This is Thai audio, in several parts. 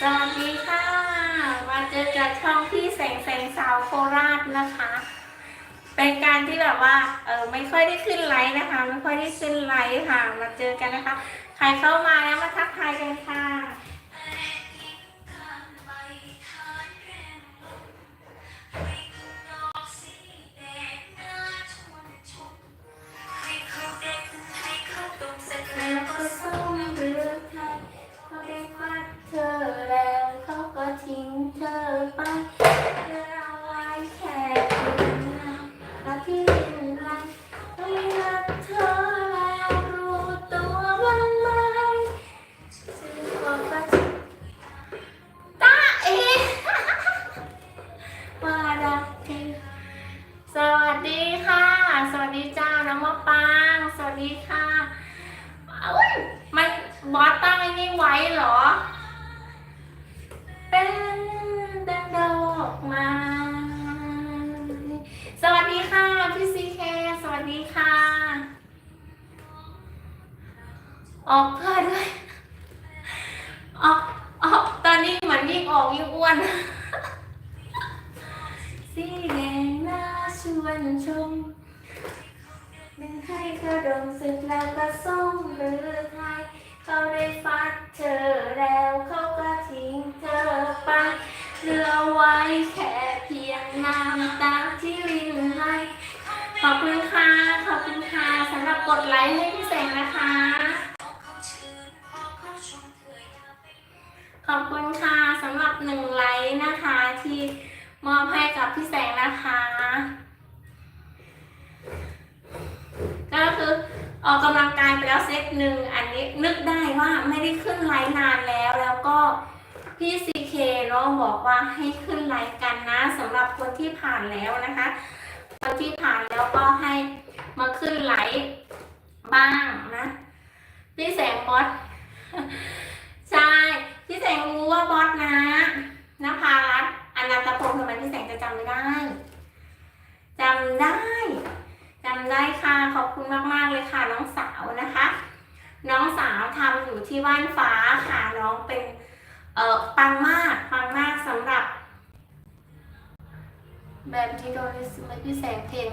สวัสดีค่ะมาเจอกับช่องพี่แสงแสงสาวโคราชนะคะ เป็นการที่แบบว่าเออไม่ค่อยได้ขึ้นไลฟ์นะคะ ไม่ค่อยได้ขึ้นไลฟ์ค่ะ มาเจอกันนะคะ ใครเข้ามาแล้วมาทักทายกันค่ะ ขอบคุณค่ะ ขอบคุณค่ะสำหรับกดไลค์ให้พี่แสงนะคะ ขอบคุณค่ะสำหรับหนึ่งไลค์นะคะ ที่มอบให้กับพี่แสงนะคะ ก็คือออกกำลังกายไปแล้วเซตหนึ่งอันนี้นึกได้ว่าไม่ได้ขึ้นไลฟ์นานแล้วแล้วก็พี่ซีเคเนาะบอกว่าให้ขึ้นไลฟ์กันนะสำหรับคนที่ผ่านแล้วนะคะ คนที่ผ่านแล้วก็ให้มาขึ้นไลฟ์บ้างนะ พี่แสงบอสใช่พี่แสงรู้ว่าบอสนะนภารัตน์อนันตพงศ์ทำไมพี่แสงจะจำไม่ได้จำได้จำได้ค่ะขอบคุณมากๆเลยค่ะน้องสาวนะคะ น้องสาวทำอยู่ที่ว่านฟ้าค่ะน้องเป็นเออปังมากสำหรับ แบบนี้โดนสมัยพี่แสงเพลง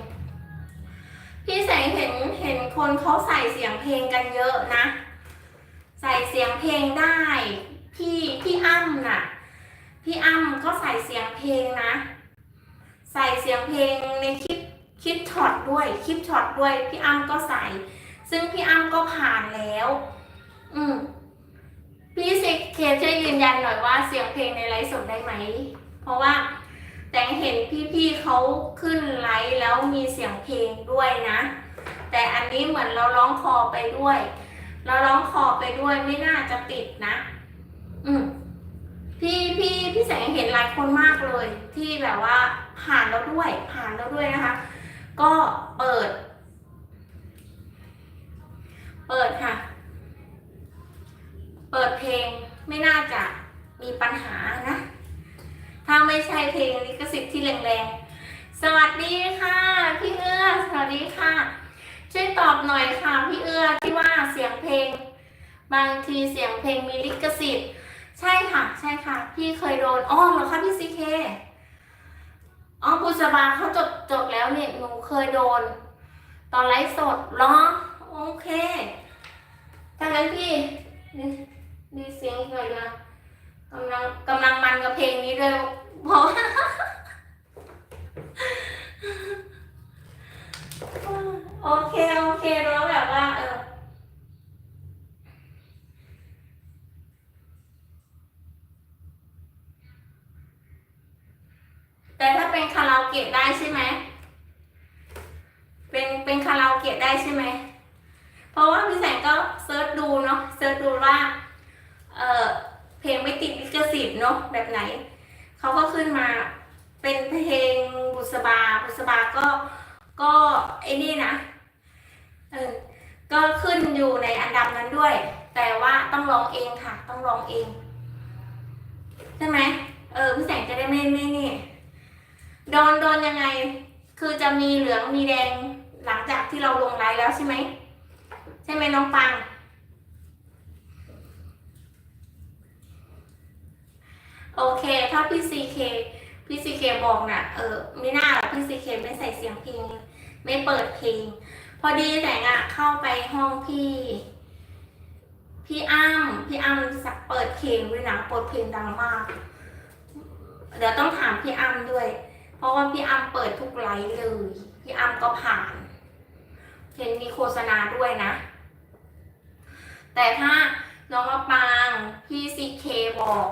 พี่แสงเห็นเห็นคนเขาใส่เสียงเพลงกันเยอะนะ ใส่เสียงเพลงได้ พี่พี่อ้ำน่ะ พี่อ้ำก็ใส่เสียงเพลงนะ ใส่เสียงเพลงในคลิปคลิปช็อตด้วยคลิปช็อตด้วย พี่อ้ำก็ใส่ ซึ่งพี่อ้ำก็ผ่านแล้ว อืมพี่ซิกเคช่วยยืนยันหน่อยว่าเสียงเพลงในไลฟ์สดได้ไหม เพราะว่า แต่เห็นพี่ๆเขาขึ้นไลฟ์แล้วมีเสียงเพลงด้วยนะ แต่อันนี้เหมือนเราร้องคอไปด้วย เราร้องคอไปด้วยไม่น่าจะติดนะ อืมพี่พี่พี่แสงเห็นหลายคนมากเลย ที่แบบว่าผ่านแล้วด้วย ผ่านแล้วด้วยนะคะ ก็เปิด เปิดค่ะ เปิดเพลงไม่น่าจะมีปัญหานะ ถ้าไม่ใช่เพลงลิขสิทธิ์ที่แรงๆ สวัสดีค่ะ พี่เอื้อ สวัสดีค่ะ ช่วยตอบหน่อยค่ะพี่เอื้อที่ว่าเสียงเพลง บางทีเสียงเพลงมีลิขสิทธิ์ ใช่ค่ะ ใช่ค่ะ พี่เคยโดนอ้อเหรอคะพี่ซีเคอ๋อบุษบาเขาจดจดแล้วเนี่ยหนูเคยโดน ตอนไลฟ์สดเหรอโอเคถ้างั้นพี่นี่เสียงอีกหน่อยนะ กำลังกำลังมันกับเพลงนี้ด้วยเพราะโอเค โอเคโวแบบว่า เออ แต่ถ้าเป็นคาราโอเกะได้ใช่ไหม เป็นเป็นคาราโอเกะได้ใช่ไหม เพราะว่าพี่แสงก็เซิร์ชดูเนาะ เซิร์ชดูว่า เออเพลงไม่ติดลิขสิทธิ์เนาะแบบไหน เขาก็ขึ้นมา เป็นเพลงบุษบา บุษบาก็ ก็ไอ้นี่นะ เออ ก็ขึ้นอยู่ในอันดับนั้นด้วย แต่ว่าต้องร้องเองค่ะ ต้องร้องเอง ใช่ไหม เออพี่แสงจะได้ไม่ไม่นี่ โดนโดนยังไง คือจะมีเหลืองมีแดง หลังจากที่เราลงไลน์แล้วใช่ไหมใช่ไหมน้องปัง โอเค ถ้าพี่ซีเคพี่ซีเคบอกนะ่ะ เออไม่น่าหรอกพี่ซีเคไม่ใส่เสียงเพลงไม่เปิดเพลง พอดีแต่งอะเข้าไปห้องพี่ พี่อ้ำพี่อ้ำสักเปิดเพลงด้วยนะเปิดเพลงดังมาก เดี๋ยวต้องถามพี่อ้ำด้วย เพราะว่าพี่อ้ำเปิดทุกไลฟ์เลย พี่อ้ำก็ผ่าน เห็นมีโฆษณาด้วยนะ แต่ถ้าน้องมะปางพี่ซีเคบอก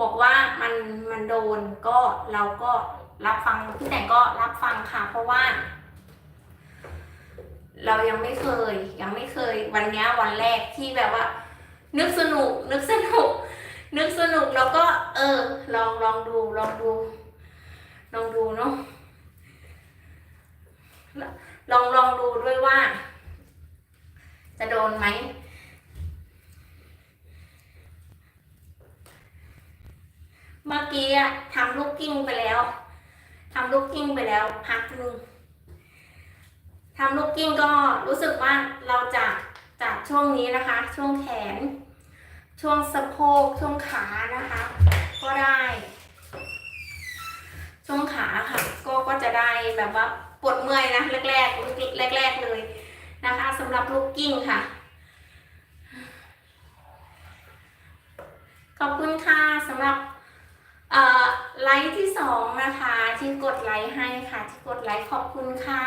บอกว่ามันมันโดนก็เราก็รับฟังพี่แต่งก็รับฟังค่ะ เพราะว่า เรายังไม่เคย ยังไม่เคย วันนี้วันแรกที่แบบว่า นึกสนุก นึกสนุก นึกสนุกแล้วก็ เออ ลองลองดูลองดู ลองดูเนาะ ลองลองดูด้วยว่า จะโดนไหมเมื่อกี้ทำลูกกิ้งไปแล้วทำลูกกิ้งไปแล้วพักหนึ่งทำลูกกิ้งก็รู้สึกว่าเราจะจากช่วงนี้นะคะ ช่วงแขน ช่วงสะโพกช่วงขานะคะ ก็ได้ ช่วงขาค่ะ ก็ก็จะได้แบบว่า ปวดเมื่อยนะแรกแรกแรกแรกๆเลยนะคะสำหรับลูกกิ้งค่ะ ขอบคุณค่ะสำหรับไลค์ที่สองนะคะที่กดไลค์ให้ค่ะ ที่กดไลค์ขอบคุณค่ะ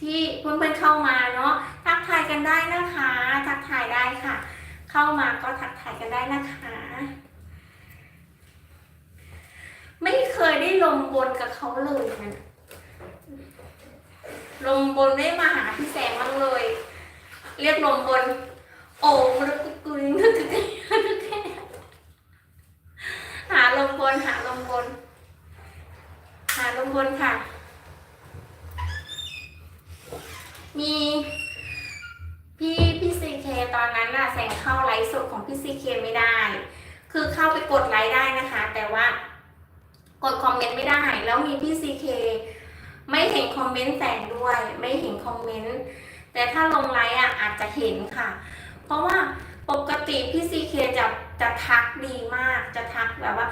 ที่เพื่อนๆเข้ามาเนาะทักทายกันได้นะคะ ทักทายได้ค่ะ เข้ามาก็ทักทายกันได้นะคะ ไม่เคยได้ลงบนกับเขาเลยนะ ลงบนได้มาหาพี่แสงบ้างเลย เรียกลงบน โอ้มรึกกุยนึกถึงนึกแค่หาลมบนหาลมบน หาลมบนค่ะ มีพี่พี่ซีเคตอนนั้นน่ะแสงเข้าไลฟ์สดของพี่ซีเคไม่ได้ คือเข้าไปกดไลค์ได้นะคะ แต่ว่ากดคอมเมนต์ไม่ได้ แล้วมีพี่ซีเค ไม่เห็นคอมเมนต์แสงด้วย ไม่เห็นคอมเมนต์ แต่ถ้าลงไลค์อะอาจจะเห็นค่ะ เพราะว่าปกติพี่ซีเคจะจะทักดีมาก จะทักแบบว่า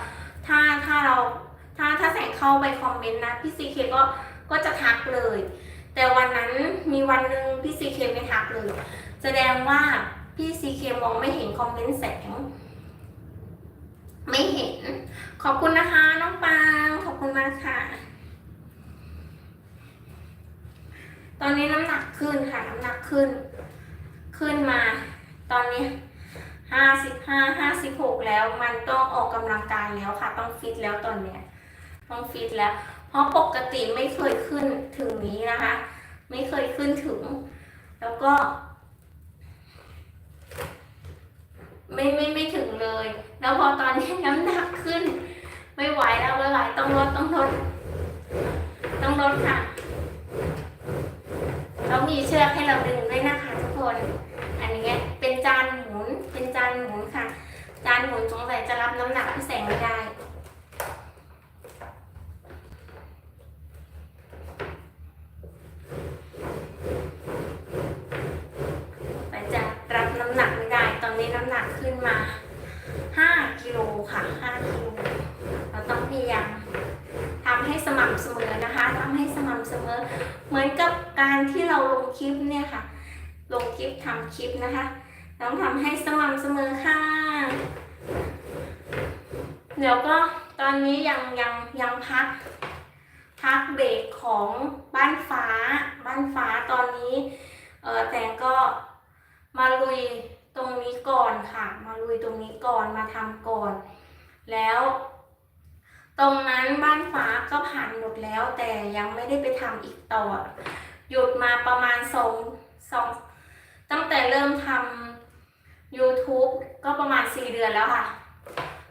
ถ้าถ้าเราถ้าถ้าแสงเข้าไปคอมเมนต์นะพี่ซีเคก็ก็จะทักเลย แต่วันนั้นมีวันหนึ่งพี่ซีเคไม่ทักเลย แสดงว่าพี่ซีเคมองไม่เห็นคอมเมนต์แสง ไม่เห็น ขอบคุณนะคะน้องปางขอบคุณมากค่ะ ตอนนี้น้ำหนักขึ้นค่ะ น้ำหนักขึ้น ขึ้นมา ตอนนี้ห้าสิบห้าห้าสิบหกแล้ว มันต้องออกกำลังกายแล้วค่ะ ต้องฟิตแล้วตอนเนี้ย ต้องฟิตแล้ว เพราะปกติไม่เคยขึ้นถึงนี้นะคะ ไม่เคยขึ้นถึง แล้วก็ ไม่ไม่ไม่ถึงเลย แล้วพอตอนนี้น้ำหนักขึ้น ไม่ไหวแล้วไม่ไหวต้องลดต้องลดต้องลดค่ะ มีเชือกให้เราดึงด้วยนะคะทุกคน อันนี้เป็นจานหมุน เป็นจานหมุนค่ะ จานหมุนสงสัยจะรับน้ำหนักพี่แสงไม่ได้ แต่จะรับน้ำหนักไม่ได้ ตอนนี้น้ำหนักขึ้นมา 5กิโลค่ะ 5กิโล เราต้องพยายามทำ ให้สม่ำเสมอนะคะทำให้สม่ำเสมอ เหมือนกับการที่เราลงคลิปเนี่ยค่ะ ลงคลิปทำคลิปนะคะต้องทำให้สม่ำเสมอค่ะเดี๋ยวก็ตอนนี้ยังยังยังพัก พักเบรกของบ้านฟ้า บ้านฟ้าตอนนี้เออแต่ก็มาลุยตรงนี้ก่อนค่ะ มาลุยตรงนี้ก่อนมาทำก่อน แล้ว ตรงนั้นบ้านฟ้าก็ผ่านหมดแล้ว แต่ยังไม่ได้ไปทำอีกต่อ หยุดมาประมาณสองสองตั้งแต่เริ่มทำ YouTube ก็ประมาณสี่เดือนแล้วค่ะ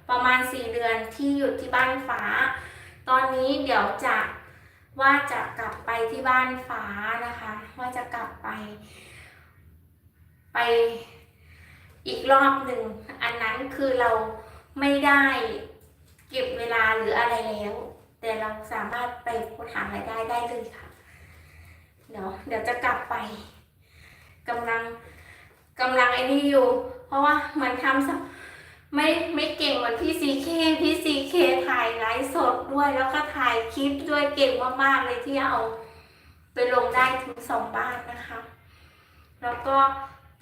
ประมาณสี่เดือนที่หยุดที่บ้านฟ้า ตอนนี้เดี๋ยวจะว่าจะกลับไปที่บ้านฟ้านะคะ ว่าจะกลับไป ไปอีกรอบหนึ่ง อันนั้นคือเราไม่ได้ ก็บเวลาหรืออะไรแล้ว แต่เราสามารถไปหารายได้ได้เลยค่ะ เดี๋ยวเดี๋ยวจะกลับไปกำลังกำลังไอ้นี่อยู่ เพราะว่ามันทำสักไม่ไม่เก่งเหมือนพี่ซีเคพี่ซีเคถ่ายไลฟ์สดด้วยแล้วก็ถ่ายคลิปด้วยเก่งมากๆเลยที่เอาไปลงได้ถึงสองบ้านนะคะ แล้วก็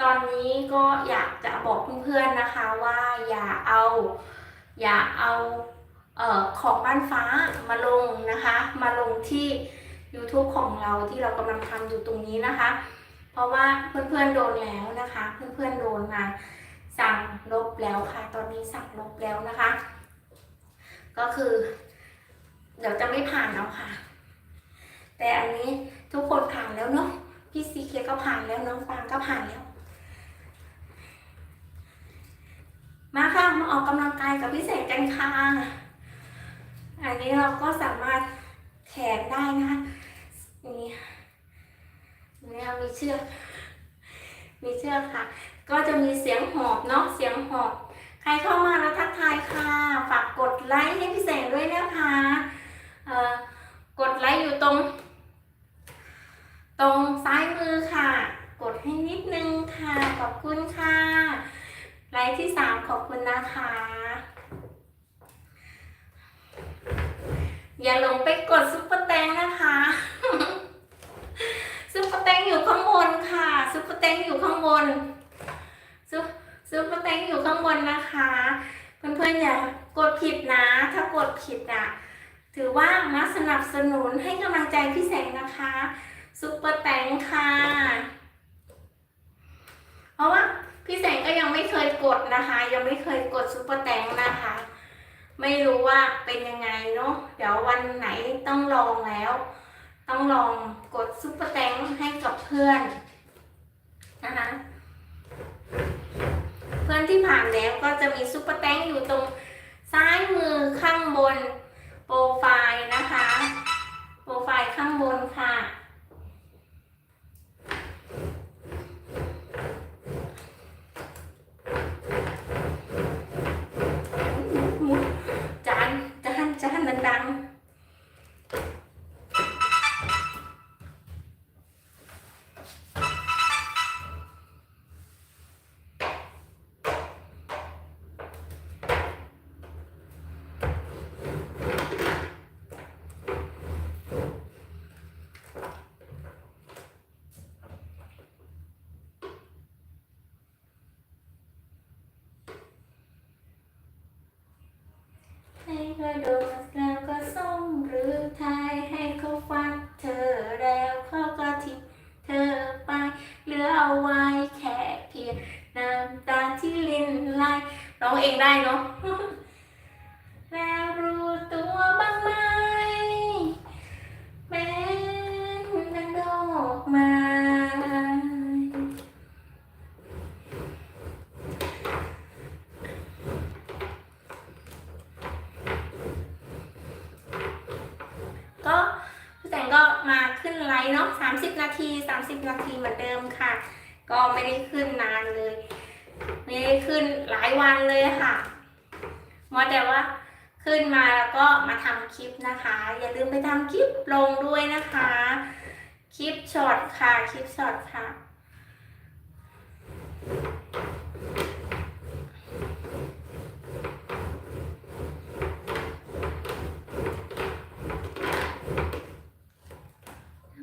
ตอนนี้ก็อยากจะบอกเพื่อนๆนะคะว่าอย่าเอา อย่าเอา ของบ้านฟ้ามาลงนะคะ มาลงที่ YouTube ของเราที่เรากำลังทำอยู่ตรงนี้นะคะ เพราะว่าเพื่อนๆโดนแล้วนะคะ เพื่อนๆโดนมาสั่งลบแล้วค่ะ ตอนนี้สั่งลบแล้วนะคะ ก็คือ เดี๋ยวจะไม่ผ่านแล้วค่ะ แต่อันนี้ทุกคนผ่านแล้วเนาะพี่ซีเคก็ผ่านแล้วน้องฟางก็ผ่านแล้ว มาค่ะมาออกกำลังกายกับพี่เสกกันค่ะ อันนี้เราก็สามารถแขนได้นะคะนี่นี่มีเชือก มีเชือกค่ะ ก็จะมีเสียงหอบเนาะ เสียงหอบ ใครเข้ามาแล้วทักทายค่ะ ฝากกดไลค์ให้พี่เสกด้วยนะคะเอ่อกดไลค์อยู่ตรง ตรงซ้ายมือค่ะ กดให้นิดนึงค่ะ ขอบคุณค่ะ ไลค์ที่สามขอบคุณนะคะ อย่าหลงไปกดซุปเปอร์แตงนะคะซุปเปอร์แตงอยู่ข้างบนค่ะซุปเปอร์แตงอยู่ข้างบนซุปซุปเปอร์แตงอยู่ข้างบนนะคะเพื่อนๆอย่ากดผิดนะ ถ้ากดผิดอะถือว่ามาสนับสนุนให้กำลังใจพี่แสงนะคะซุปเปอร์แตงค่ะ เพราะว่าพี่แสงก็ยังไม่เคยกดนะคะ ยังไม่เคยกดซุปเปอร์แตงนะคะ ไม่รู้ว่าเป็นยังไงเนาะเดี๋ยววันไหนต้องลองแล้ว ต้องลองกดซุปเปอร์แตงให้กับเพื่อนนะคะเพื่อนที่ผ่านแล้วก็จะมีซุปเปอร์แตงอยู่ตรงซ้ายมือข้างบนโปรไฟล์นะคะ โปรไฟล์ข้างบนค่ะ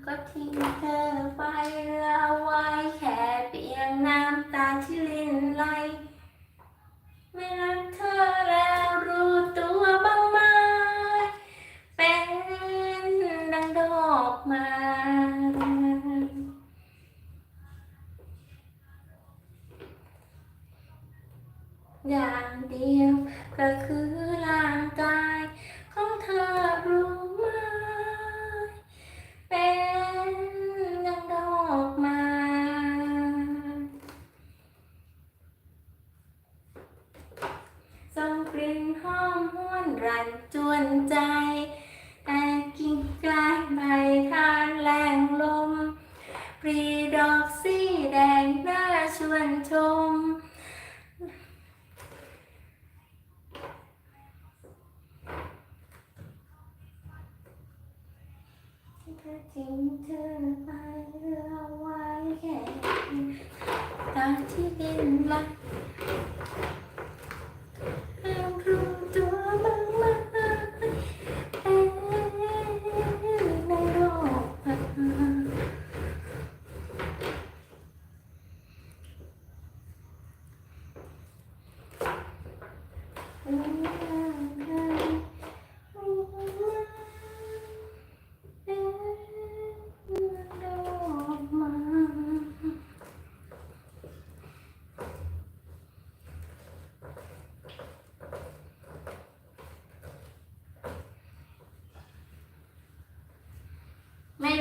ก็ทิ้งเธอไปเหลือไว้แค่เพียงน้ำตาที่ลินไหลไม่รักเธอแล้วรู้ตัวบ้างไหมเป็นดังดอกไม้อย่างเดียวก็คือร่างกายของเธอรู้ เป็นดังดอกไม้ส่งกลิ่นหอมหวนรันจวนใจ แต่กิ่งกลายใบทานแรงลม ปรีดอกสีแดงน่าชวนชม ถ้าทิ้ งเธอไปเหลือไว้แค่ตาที่เป็นไห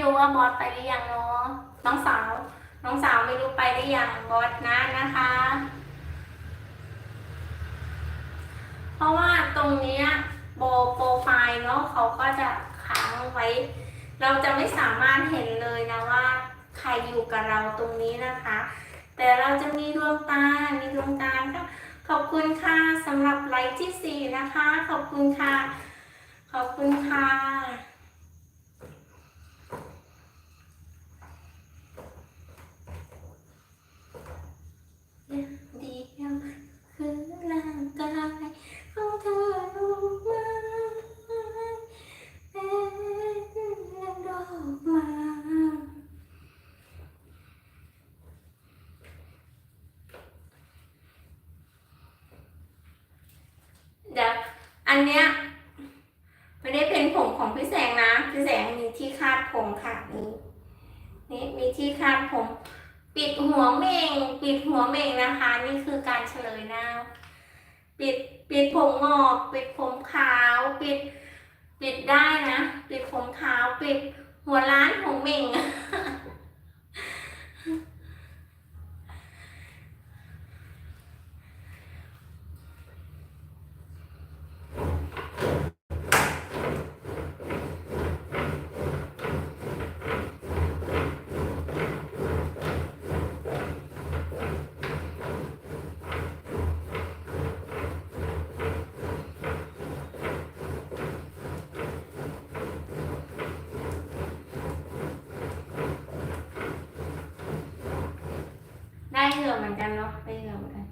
รู้ว่าบอสไปหรือยังเนาะน้องสาว น้องสาวไม่รู้ไปหรือยังบอสนะนะคะ เพราะว่าตรงเนี้ยโบโปรไฟล์เนาะเขาก็จะค้างไว้ เราจะไม่สามารถเห็นเลยนะว่า ใครอยู่กับเราตรงนี้นะคะ แต่เราจะมีดวงตา มีดวงตาค่ะขอบคุณค่ะสำหรับไลฟ์ที่สี่นะคะ ขอบคุณค่ะ ขอบคุณค่ะ อย่างเดียวคือร่างกายของเธอลูกไม้เป็นดอกไม้ เดี๋ยวอันเนี้ยไม่ได้เป็นผมของพี่แสงนะ พี่แสงมีที่คาดผมค่ะนี่นี่มีที่คาดผม ปิดหัวเม่ง ปิดหัวเม่งนะคะ นี่คือการเฉลยหน้าปิดปิดผมงอก ปิดผมขาว ปิด ปิดได้นะ ปิดผมขาว ปิดหัวล้านของเม่ง ได้ เหงื่อเหมือนกันเนาะได้เหงื่อเหมือนกัน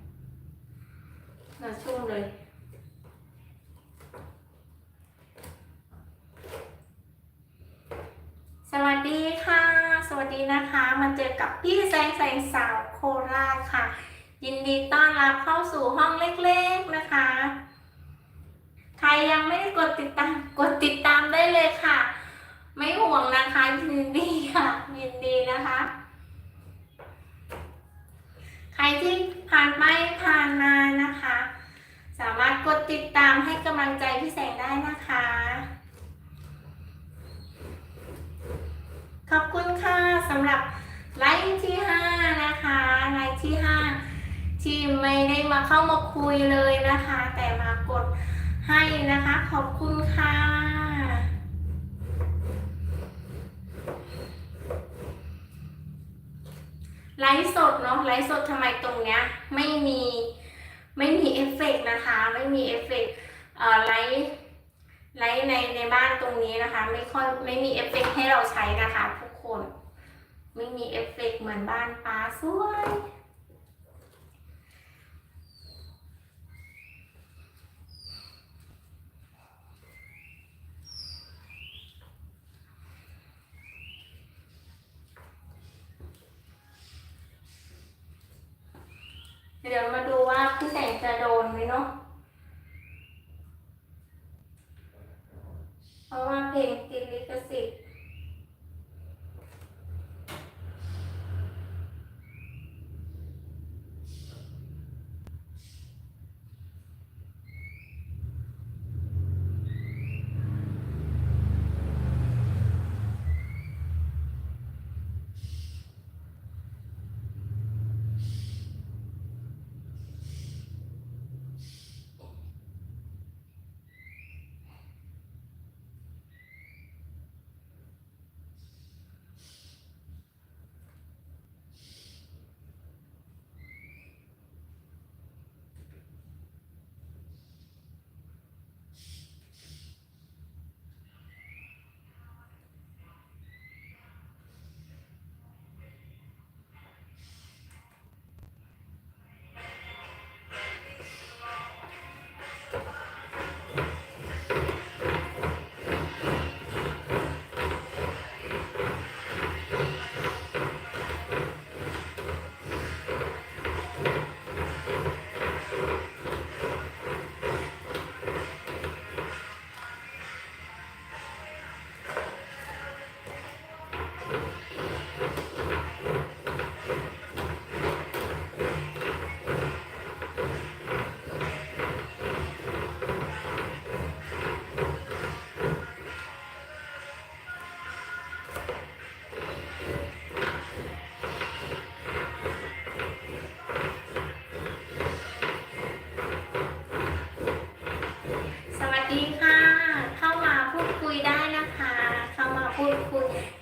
เหงื่อชุ่มเลยสวัสดีค่ะ สวัสดีนะคะ มาเจอกับพี่แสงแสงสาวโคราชค่ะ ยินดีต้อนรับเข้าสู่ห้องเล็กๆนะคะ ใครยังไม่ได้กดติดตาม กดติดตามได้เลยค่ะ ไม่ห่วงนะคะยินดีค่ะ ยินดีนะคะ ใครที่ผ่านไปผ่านมานะคะ สามารถกดติดตามให้กำลังใจพี่แสงได้นะคะ ขอบคุณค่ะสำหรับไลฟ์ที่ 5 นะคะไลฟ์ที่ 5 ที่ไม่ได้มาเข้ามาคุยเลยนะคะ แต่มากดให้นะคะ ขอบคุณค่ะ ไลฟ์สดเนาะไลฟ์สดทำไมตรงเนี้ยไม่มีไม่มีเอฟเฟกต์นะคะ ไม่มีเอฟเฟกต์เอ่อไลฟ์ไลฟ์ในในบ้านตรงนี้นะคะ ไม่ค่อยไม่มีเอฟเฟกต์ให้เราใช้นะคะ ทุกคน ไม่มีเอฟเฟกต์เหมือนบ้านป้าสวย เดี๋ยวมาดูว่าพี่แสงจะโดนไหมเนาะ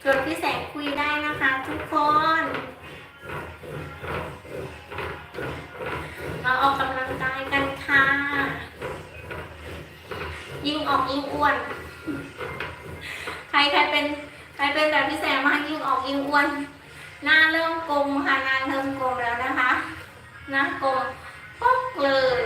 ชวนพี่แสงคุยได้นะคะทุกคน เราออกกำลังกายกันค่ะ ยิ่งออกยิ่งอ้วน ใครใครเป็นใครเป็นแบบพี่แสงมากยิ่งออกยิ่งอ้วน หน้าเริ่มกลมค่ะหน้าเริ่มกลมแล้วนะคะ หน้ากลมปุ๊บเลย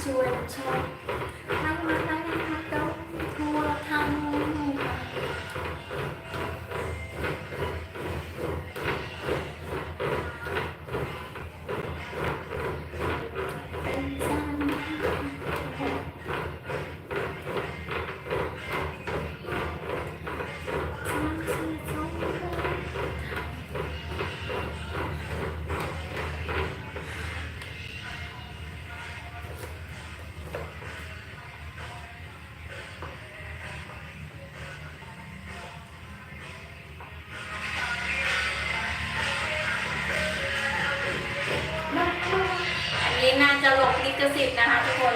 หน้าชว จะหลบลิขสิทธิ์นะคะทุกคน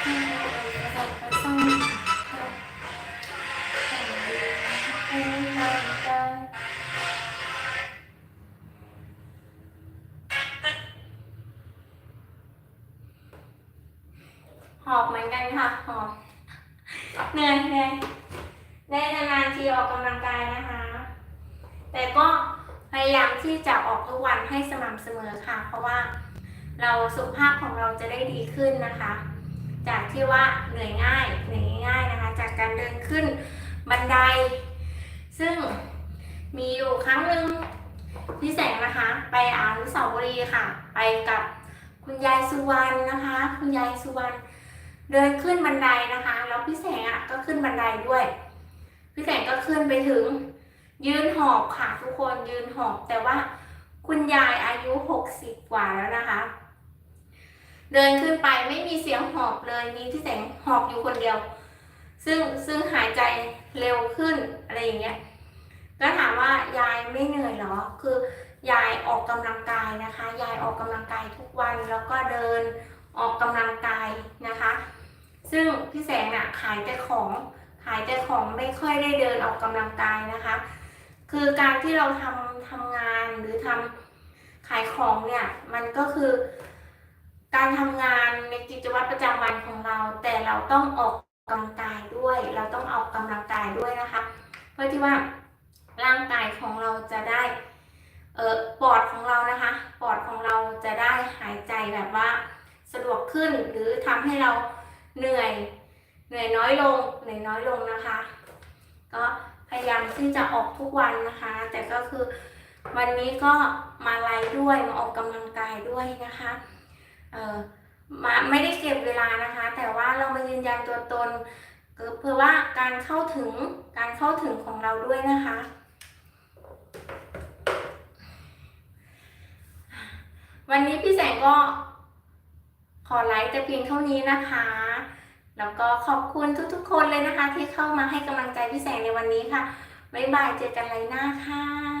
หอบเหมือนกันค่ะหอบเหนื่อยเหนื่อยได้นานๆทีออกกำลังกายนะคะ แต่ก็พยายามที่จะออกทุกวันให้สม่ำเสมอค่ะ เพราะว่าเราสุขภาพของเราจะได้ดีขึ้นนะคะ จากที่ว่าเหนื่อยง่ายเหนื่อยง่ายนะคะ จากการเดินขึ้นบันได ซึ่งมีอยู่ครั้งหนึ่งพี่แสงนะคะ ไปอานุสาวรีย์ค่ะ ไปกับคุณยายสุวรรณนะคะ คุณยายสุวรรณเดินขึ้นบันไดนะคะ แล้วพี่แสงอะก็ขึ้นบันไดด้วย พี่แสงก็ขึ้นไปถึง ยืนหอบค่ะทุกคนยืนหอบแต่ว่าคุณยายอายุหกสิบกว่าแล้วนะคะ เดินขึ้นไปไม่มีเสียงหอบเลยมีพี่แสงหอบอยู่คนเดียว ซึ่งซึ่งหายใจเร็วขึ้นอะไรอย่างเงี้ยก็ถามว่ายายไม่เหนื่อยเหรอ คือยายออกกำลังกายนะคะ ยายออกกำลังกายทุกวันแล้วก็เดินออกกำลังกายนะคะ ซึ่งพี่แสงน่ะขายแต่ของขายแต่ของไม่ค่อยได้เดินออกกำลังกายนะคะ คือการที่เราทำทำงานหรือทำขายของเนี่ยมันก็คือ การทำงานในกิจวัตรประจำวันของเรา แต่เราต้องออกกำลังกายด้วย เราต้องออกกำลังกายด้วยนะคะ เพื่อที่ว่าร่างกายของเราจะได้เออปอดของเรานะคะปอดของเราจะได้หายใจแบบว่าสะดวกขึ้นหรือทำให้เราเหนื่อยเหนื่อยน้อยลงเหนื่อยน้อยลงนะคะ ก็พยายามที่จะออกทุกวันนะคะ แต่ก็คือวันนี้ก็มาไลฟ์ด้วยมาออกกำลังกายด้วยนะคะ เออมาไม่ได้เก็บเวลานะคะ แต่ว่าเรามายืนยันตัวตนเพื่อว่าการเข้าถึงการเข้าถึงของเราด้วยนะคะ วันนี้พี่แสงก็ขอไลฟ์แต่เพียงเท่านี้นะคะ แล้วก็ขอบคุณทุกๆ คนเลยนะคะ ที่เข้ามาให้กำลังใจพี่แสงในวันนี้ค่ะ บ๊ายบายเจอกันไลฟ์หน้าค่ะ